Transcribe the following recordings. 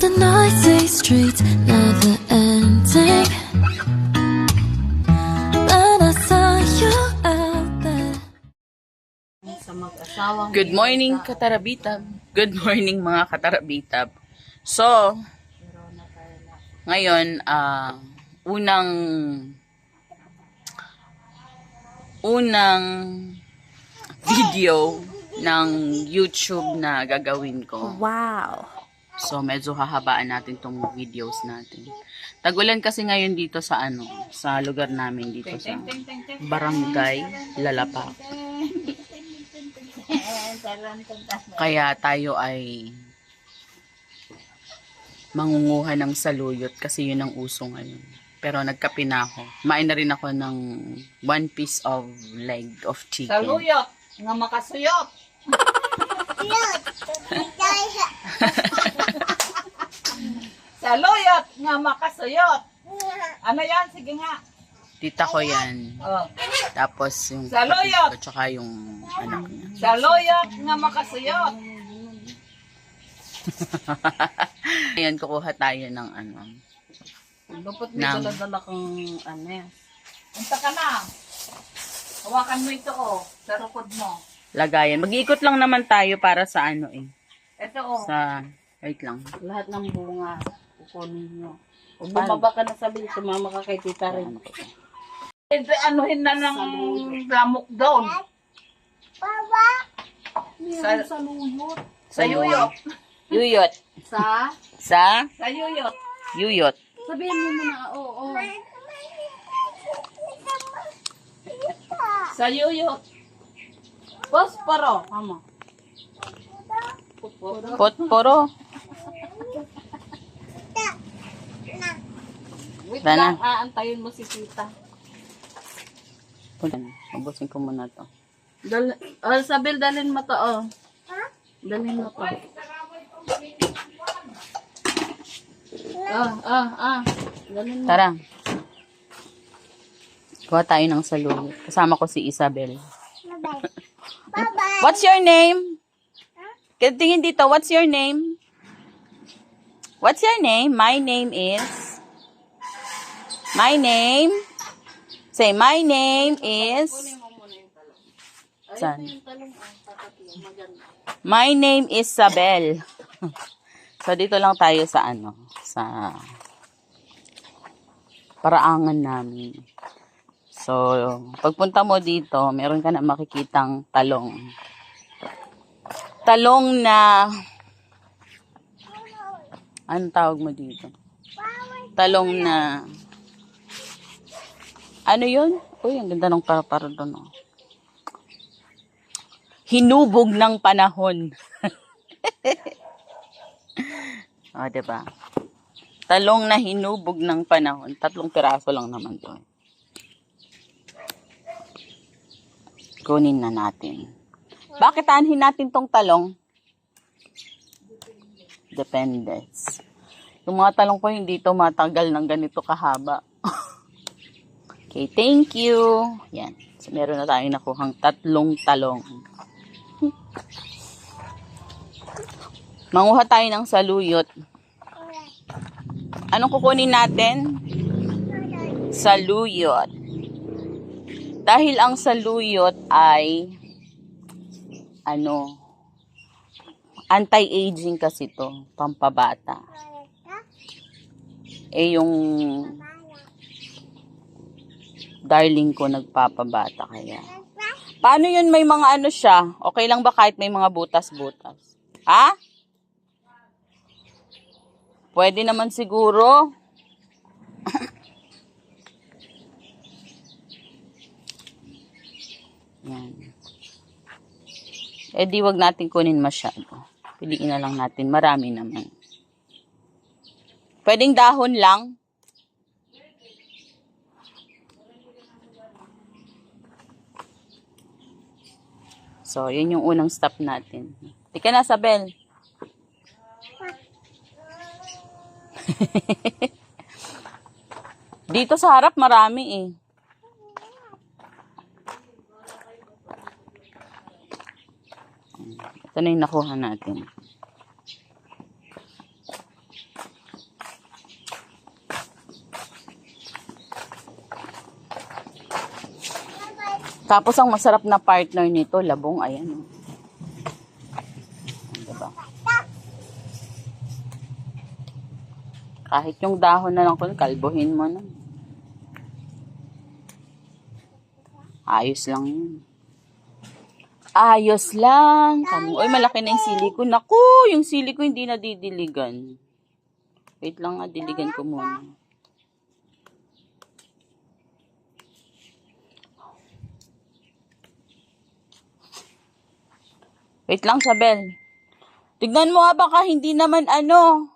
the noisy streets never ending. When I saw you out there. Good morning, Katarabitab. Good morning, mga Katarabitab. So, ngayon, ah, unang unang video ng YouTube na gagawin ko. Wow. So, medyo hahabaan natin tong videos natin. Tagulan kasi ngayon dito sa ano, sa lugar namin dito sa Barangay Lalapak. Kaya tayo ay mangunguha ng saluyot kasi yun ang uso ngayon. Pero nagkape na ako. Main na rin ako ng one piece of leg of chicken. Saluyot. Nga makasuyot. Saluyot. Nga makasuyot. Ano yan? Sige nga. Tita ko yan. Oh. Tapos yung Saluyot! kapatid ko, tsaka yung anak niya. Saluyot. Nga makasuyot. Ayan, kukuha tayo ng ano. Lupot mo Nang- dala-dala kang ano yan. Punta ka na. Hawakan mo ito oh. Sa rukod mo. Lagayan. Mag-iikot lang naman tayo para sa ano eh. Ito oh. Sa, wait lang. Lahat ng bunga. Kukunin nyo. Kung bumaba ka na sabi, sumama ka kay tita rin. Ito, anuhin na ng lamok doon. Sa, sa luyot. Sa yuyot. Yuyot. Sa? Sa Sa yuyot. yuyot. Sabihin mo muna, oo, oo. Sa yuyot. Posporo. Tama. Posporo. Potporo. Wait Dana. lang, aantayin mo si tita. Yan. Mabusin ko muna to. Dal oh, Sabil, dalhin mo to, oh. Dalhin mo to. Ah, ah, ah. Dalhin mo. Tara. Kuha tayo ng saluyot. Kasama ko si Isabel. What's your name? Tingin dito, what's your name? What's your name? My name is... My name... Say, my name is... Saan? My name is Isabel. so, dito lang tayo sa ano, sa paraangan namin. So, pagpunta mo dito, meron ka na makikitang talong. Talong na Anong tawag mo dito? Talong na Ano 'yun? Uy, ang ganda ng para doon. Oh. Hinubog ng panahon. O, oh, diba? Talong na hinubog ng panahon. Tatlong piraso lang naman to. Kunin na natin. Bakit aanhin natin tong talong? Depende. Yung mga talong ko hindi to matagal ng ganito kahaba. Okay, thank you. Yan. So, meron na tayong nakuhang tatlong talong. Manguha tayo ng saluyot. Anong kukunin natin? Saluyot. Dahil ang saluyot ay ano anti-aging kasi to, pampabata. Eh yung darling ko nagpapabata kaya. Paano yun may mga ano siya? Okay lang ba kahit may mga butas-butas? Ha? Pwede naman siguro. Yan. Eh di wag natin kunin masyado. Piliin na lang natin. Marami naman. Pwedeng dahon lang. So, yun yung unang stop natin. Tika na, Sabel. Dito sa harap marami eh. Ito na yung nakuha natin. Tapos ang masarap na partner nito, labong, ayan. Oh. Diba? Kahit yung dahon na lang kung kalbuhin mo na. Ayos lang yun. Ayos lang. Kamu, Uy, malaki na yung sili ko. Naku, yung sili ko hindi na didiligan. Wait lang nga, diligan ko muna. Wait lang, Sabel. Tignan mo nga baka hindi naman ano.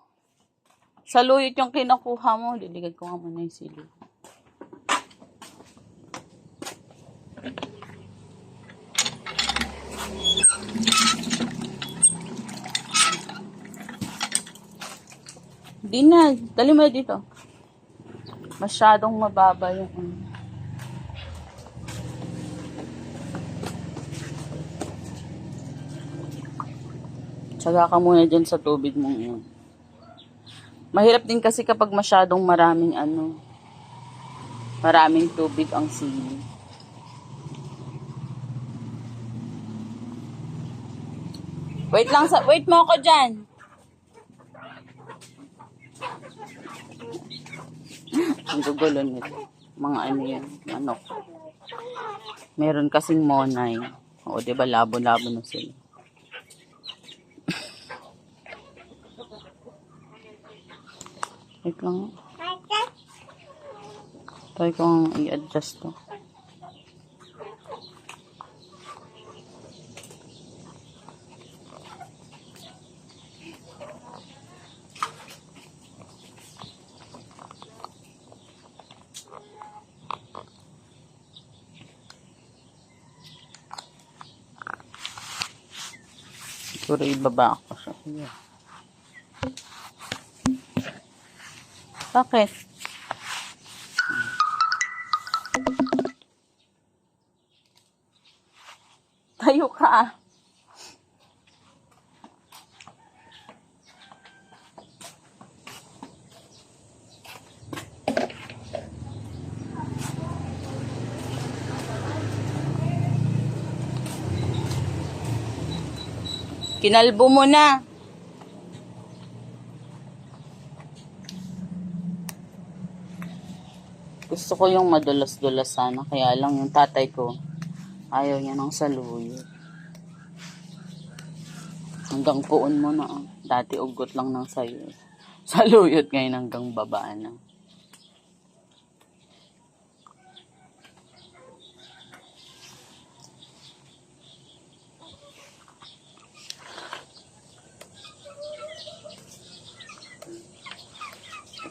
Saluyot yung kinakuha mo. Diligan ko nga muna yung sili. Di na. Dali mo dito. Masyadong mababa yung ano. Tsaga ka muna dyan sa tubig mong yun. Mahirap din kasi kapag masyadong maraming ano, maraming tubig ang sili. Wait lang sa, wait mo ako dyan. Ang gugulo nito. Mga ano yan, manok. Meron kasing monay. O, di ba labo-labo na sila. Wait lang. Try kong i-adjust to. Siguro ibaba ako siya. Ayan. Bakit? Tayo ka. Kinalbo mo na. Gusto ko yung madulas-dulas sana. Kaya lang yung tatay ko, ayaw niya ng saluyo. Hanggang puon mo na. ah. Dati ugot lang ng sayo. Saluyot ngayon hanggang baba na.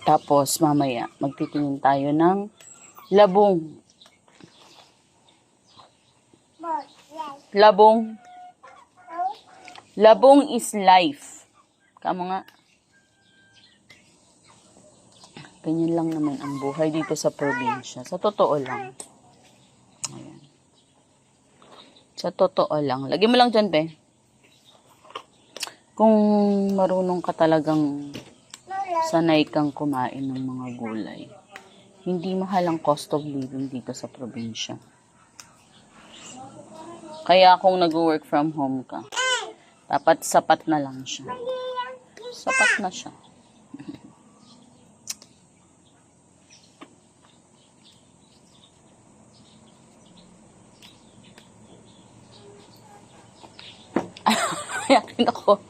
Tapos mamaya magtitingin tayo ng labong. Labong. Labong is life. Kamo nga. Ganyan lang naman ang buhay dito sa probinsya. Sa totoo lang. Ayan. Sa totoo lang. Lagi mo lang dyan, be. Kung marunong ka talagang sanay kang kumain ng mga gulay. Hindi mahal ang cost of living dito sa probinsya. Kaya kung nag-work from home ka, dapat sapat na lang siya. Sapat na siya. Yakin ako.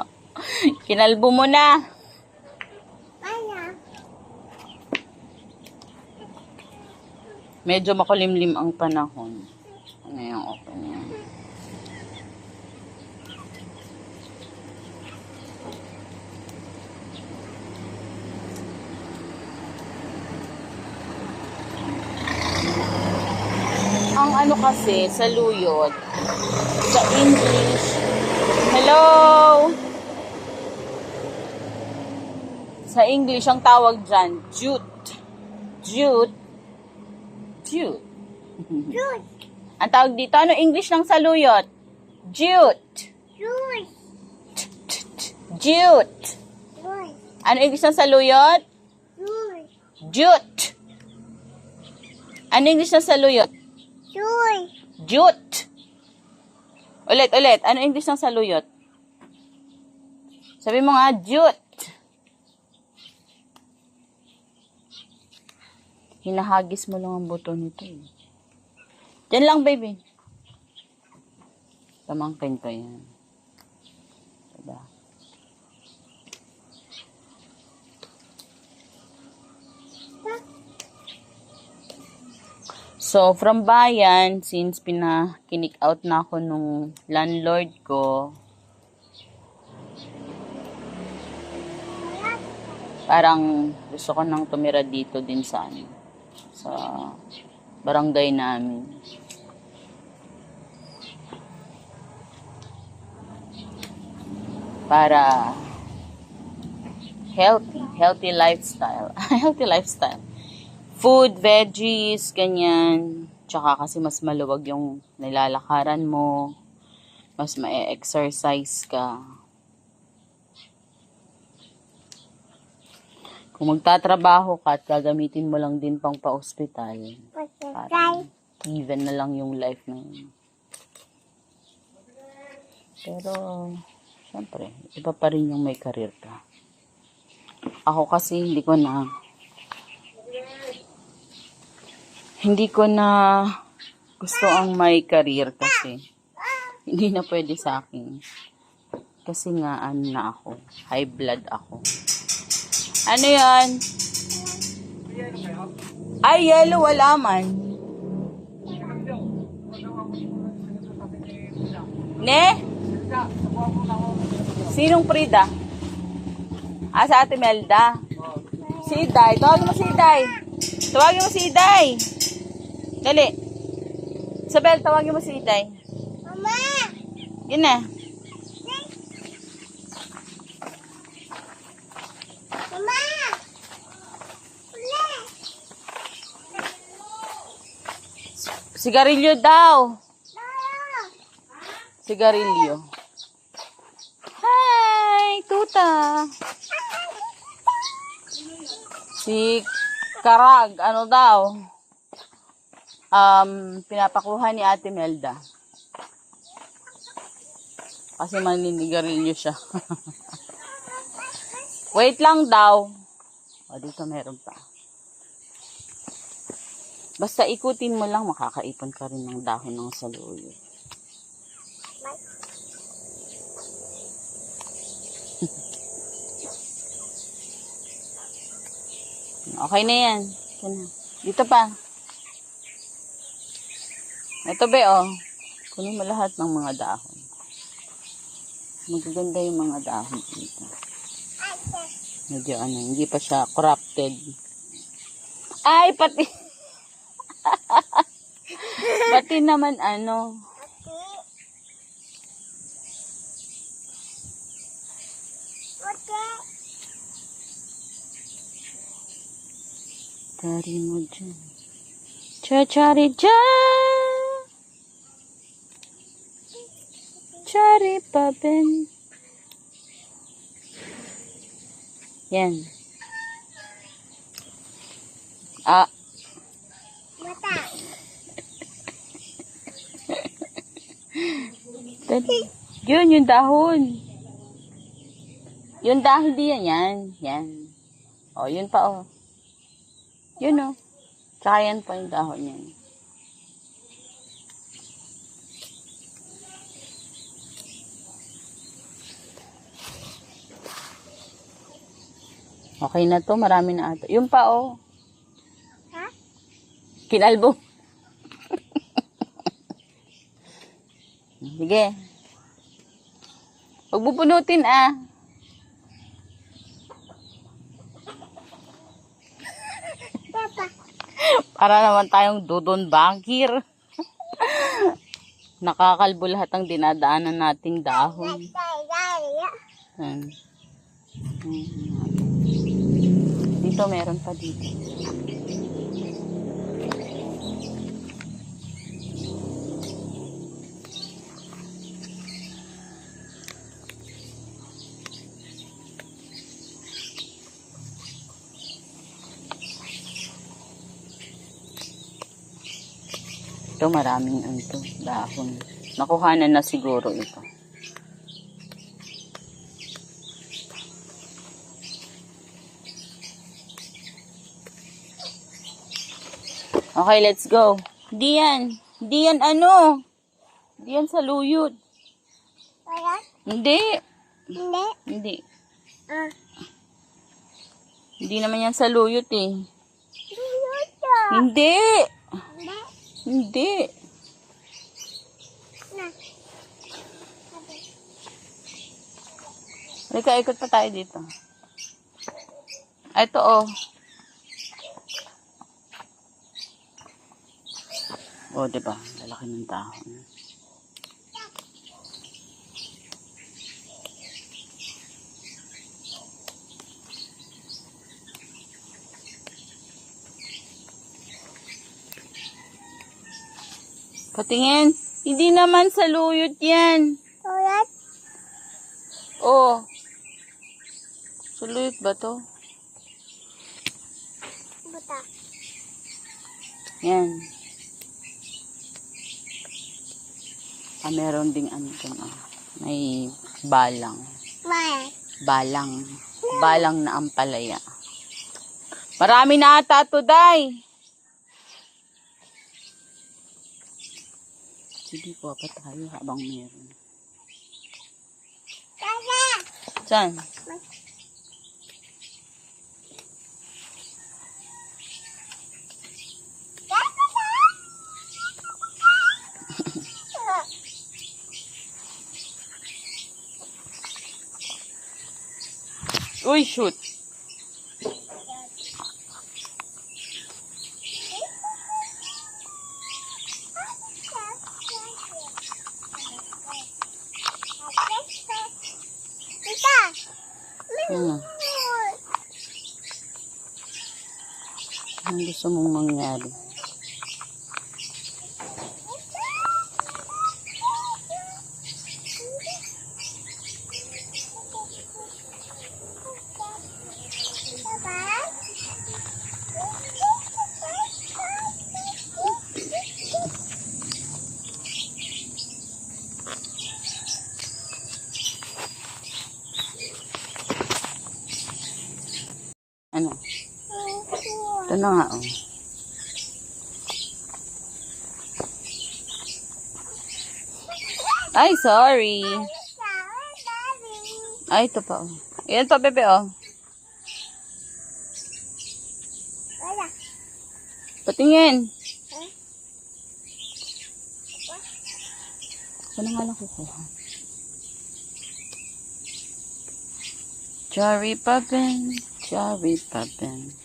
Kinalbo mo na. Medyo makulimlim ang panahon. Ano yung na yan? Ang ano kasi, sa luyot, sa English, hello! Sa English, ang tawag dyan, jute. Jute. Jute. Ang tawag dito, ano English ng saluyot? Jute. Jute. Ano English ng saluyot? Jute. Ano English ng saluyot? Jute. Ulit, ulit. Ano English ng saluyot? Sabi mo nga, jute. Hinahagis mo lang ang buto nito. Eh. Diyan lang, baby. Tamangkin ko yan. Diba? So, from bayan, since pinakinik out na ako nung landlord ko, parang gusto ko nang tumira dito din sa ano, sa barangay namin. Para healthy, healthy lifestyle. healthy lifestyle. Food, veggies, ganyan. Tsaka kasi mas maluwag yung nilalakaran mo. Mas ma-exercise ka. Kung magtatrabaho ka at gagamitin mo lang din pang pa-hospital, parang even na lang yung life na yun. Pero, syempre, iba pa rin yung may career ka. Ako kasi hindi ko na hindi ko na gusto ang may career kasi hindi na pwede sa akin. Kasi nga ano na ako, high blood ako. Ano yan? Ay, yellow, wala man. Ne? Sinong Prida? Ah, sa Ate Melda. Si Iday. Tawagin mo si Iday. Tawagin mo si Iday. Dali. Isabel, tawagin mo si Iday. Mama! Yun na. Sigarilyo daw. Sigarilyo. Hi, tuta. Si Karag, ano daw? Um, pinapakuha ni Ate Melda. Kasi maninigarilyo siya. Wait lang daw. O, dito meron pa. Basta ikutin mo lang, makakaipon ka rin ng dahon ng saluyo. Okay na yan. Dito pa. Ito be, oh. Kunin mo lahat ng mga dahon. Magaganda yung mga dahon dito. Medyo ano, hindi pa siya corrupted. Ay, pati. pati naman ano. Tari mo dyan. Cha-chari dyan. Chari papin. Yan. Ah, Mata! Dali. Yun, yung dahon. Yung dahon, di yan, yan. Yan. O, yun pa, o. Yun, o. Tsaka yan pa yung dahon yan. Okay na to, marami na ata. Yung pa, o. Ha? Kinalbo. Sige. Huwag bubunutin ah. Papa! Para naman tayong dudon bangkir. Nakakalbo lahat ang dinadaanan nating dahon. Hmm. Dito meron pa dito. Ito maraming ano to, dahon. Nakuhanan na siguro ito. Okay, let's go. Diyan. Diyan ano? Diyan sa luyot. Wala? Hindi. Hindi. Hindi. Ah. Hindi naman yan sa luyot eh. Luto. Hindi. Hindi. Hindi. Halika, ikot pa tayo dito. Ito oh. Oh, di ba? Lalaki ng dahon. Patingin. Hindi naman sa luyot yan. Wala? Oh. Suluyot ba to? Buta. Yan. Ah, meron ding ano dyan, ah. May balang. Wala. Balang. Balang na ampalaya. Marami na ata to, Day. Sige po, pa tayo habang meron. Kaya. Saan? Uy, shoot. Ito na nga, oh. Ay, sorry. Ay, ito pa, oh. Yan pa, bebe, oh. Wala. Patingin. Saan nga lang kukuha? Cherry Papin, Cherry Papin.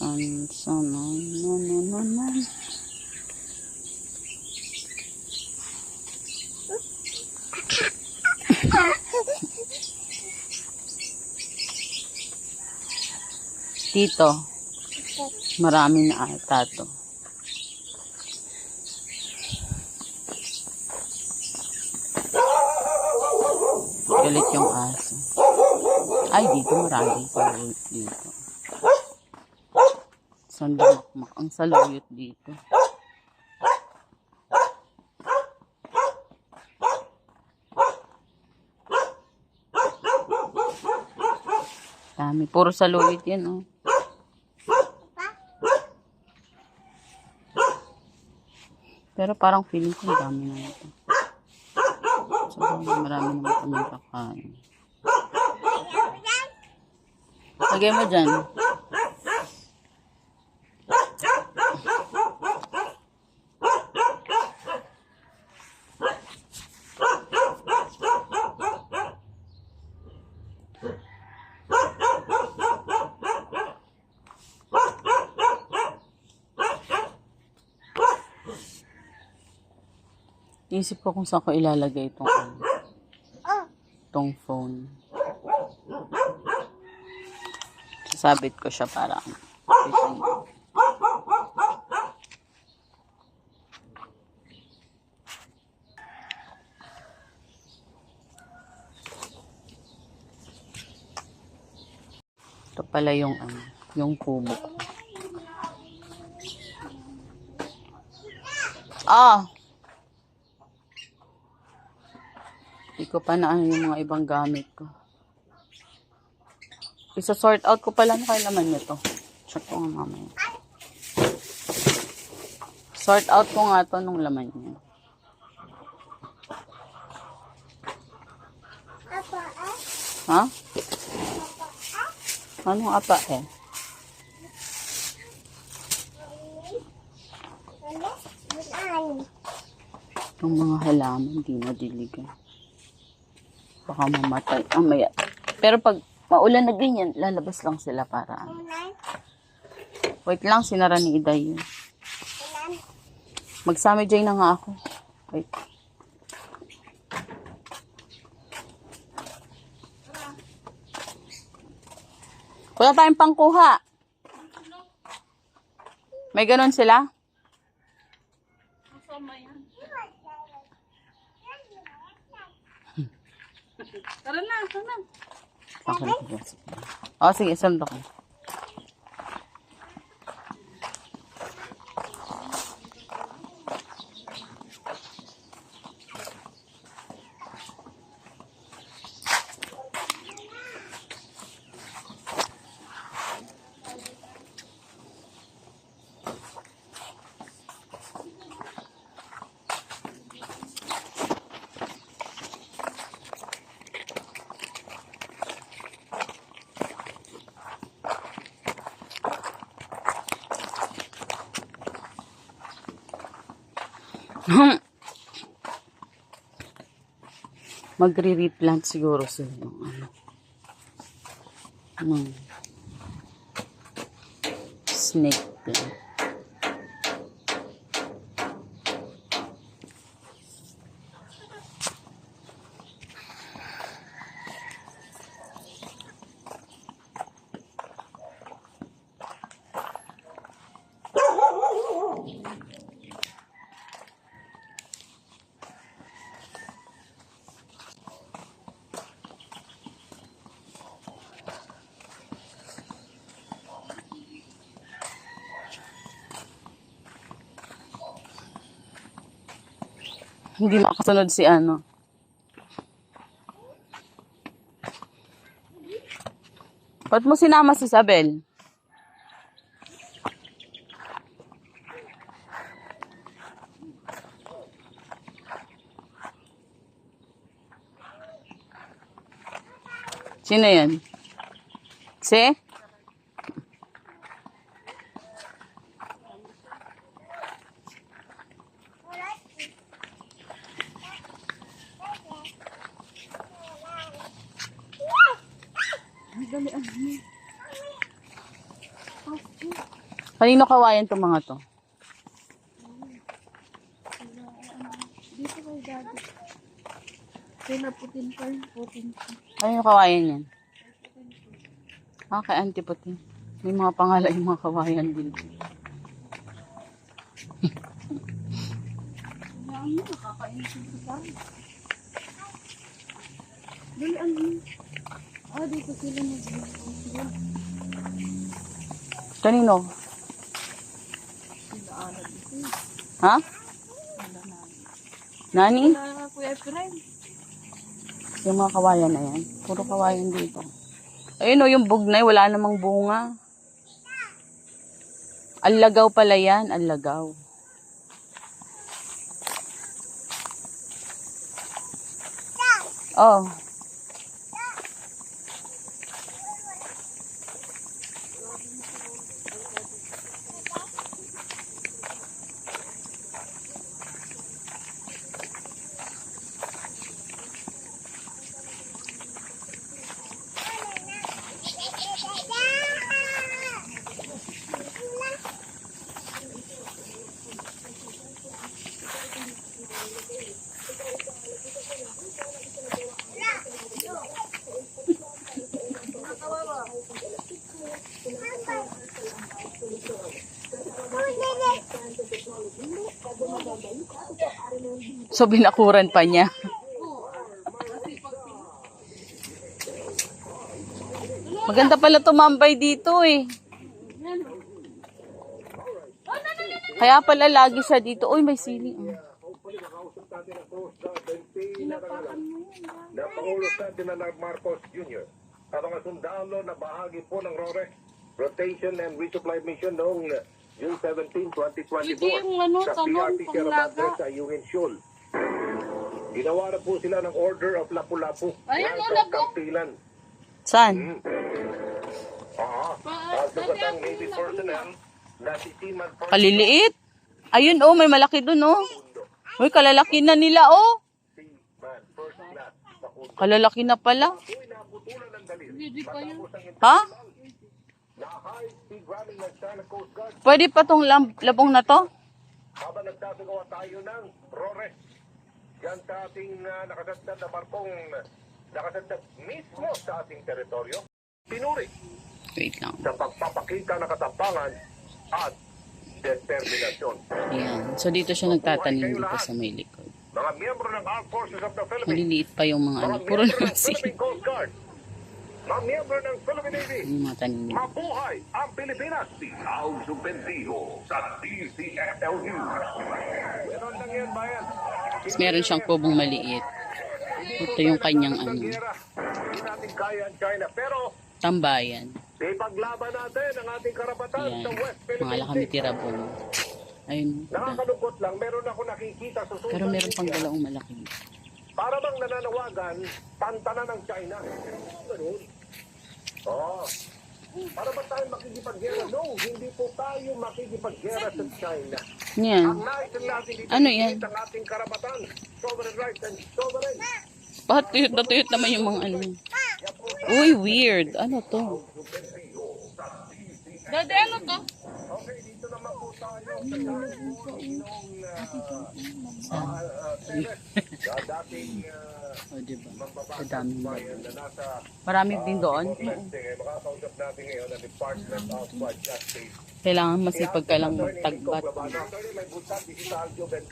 San, san, no, no, no, no, no. Dito, marami na ata to. Galit yung aso. Ay, dito marami saluyot dito. Saluyot. Ang saluyot dito. Dami. Puro saluyot yan, oh. Pero parang feeling ko dami na ito. Sobrang marami naman kami kakain. Lagay mo dyan. Isip ko kung saan ko ilalagay itong ano, Oh. itong phone. Sasabit ko siya para ano, fishing. Ito pala yung ano, yung kubo. Ah. Hindi ko pa na ano yung mga ibang gamit ko. Isa-sort out ko pala ano kaya naman nito. Check ko nga mamaya. Sort out ko nga to nung laman niya. Apa eh? Ha? Anong apa eh? Yung mga halaman, di nadiligan. Baka mamatay. Ah, maya. Pero pag maulan na ganyan, lalabas lang sila para ano. Wait lang, sinara ni Iday yun. Magsami Jay na nga ako. Wait. Wala tayong pangkuha. May ganon sila? Kasama yan. Tara na, tara na. Okay. yes. Oh, sige, sando Magre-replant siguro sila ng ano. Ng snake plant. Hindi makasunod si ano. Ba't mo sinama si Isabel? Sino yan? Si? Kanino kawayan itong mga to? Sila putin pa yun, putin. Kanino kawayan yan? Ah, kay Auntie Puti. May mga pangalan yung mga kawayan din. Ano? Ah, dito sila nag Kanino? Ha? Nani? Wala Kuya Efraim. Yung mga kawayan na yan. Puro kawayan dito. Ayun o, yung bugnay, wala namang bunga. Allagaw pala yan, allagaw. Oh. So, binakuran pa niya. Maganda pala tumambay dito eh. Kaya pala lagi siya dito. Uy, may sili. oh. na Pangulo Marcos Jr. Ang mga sundalo na bahagi po ng RORE Rotation and Resupply Mission noong June 17, 2024 Hindi yung ano, sa PRT Sierra. Madre sa Yungin Shoal. Ginawa na po sila ng Order of Lapu-Lapu Ayan, yan oh, sa Lapu. Kampilan. Saan? Oo. At sugatang Navy personnel na si First Kaliliit. Ayun, oh, may malaki dun, oh. Uy, kalalaki na nila, oh. Kalalaki na pala. Uy, Pwede pa tong labong na to? habang nagsasagawa tayo ng RORE. Yan sa ating uh, nakasadad na barkong nakasadad mismo sa ating teritoryo. Pinuri Wait lang. sa pagpapakita ng katapangan at determinasyon. Ayan. So, dito siya nagtatanim dito sa may likod. Mga miyembro ng Armed Forces of the Philippines, Maliliit pa yung mga ano. Puro naman ng mga miyembro ng Philippine Navy, mga nila. Mabuhay ang Pilipinas! Ikaw subentido sa DCFLU. Meron lang yan, bayan. Tapos meron siyang kubong maliit. Ito yung kanyang ano, Hindi natin kaya ang China. Pero, tambayan. ipaglaban natin ang ating karapatan Ayan. sa West Mga Philippine lakami Sea. tirabong. Ayun. Nakakalungkot lang, meron ako nakikita sa social Pero meron pang dalawang malaki. Para bang nananawagan, pantanan ng China. Ganun. Oo. Para ba tayo makikipaggera? No, hindi po tayo makikipaggera sa China. Ang Yan. nais lang natin dito Ano yan? ang ating karapatan, sovereign rights and sovereign. Bakit tuyot na tuyot naman yung mga ano? Uy, weird. Ano to? Dati ano to? O, diba? Sa daming bayan Marami din doon. Makakausap natin ngayon ang Department of Justice. Kailangan masipag ka lang magtagbat.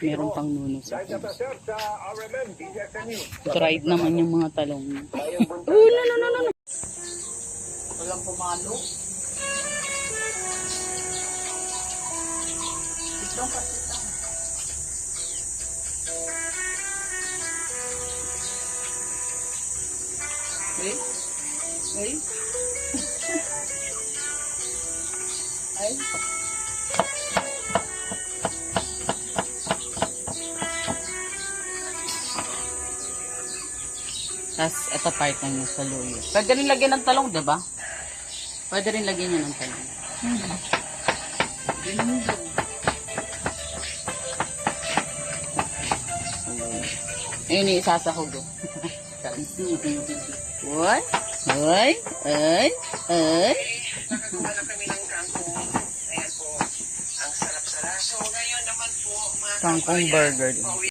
Meron pang nuno sa DSNU. Dried naman yung mga talong. Uy, no, no, no, no. Walang pumalo. Wait. Wait. Ay. Tapos, ito part ng yung saluyo. Pwede rin lagyan ng talong, di ba? Pwede rin lagyan niya ng talong. Ayun yung isasahog. oh. What? Ay? Ay? Ay? Ng kangkong. Ayan po.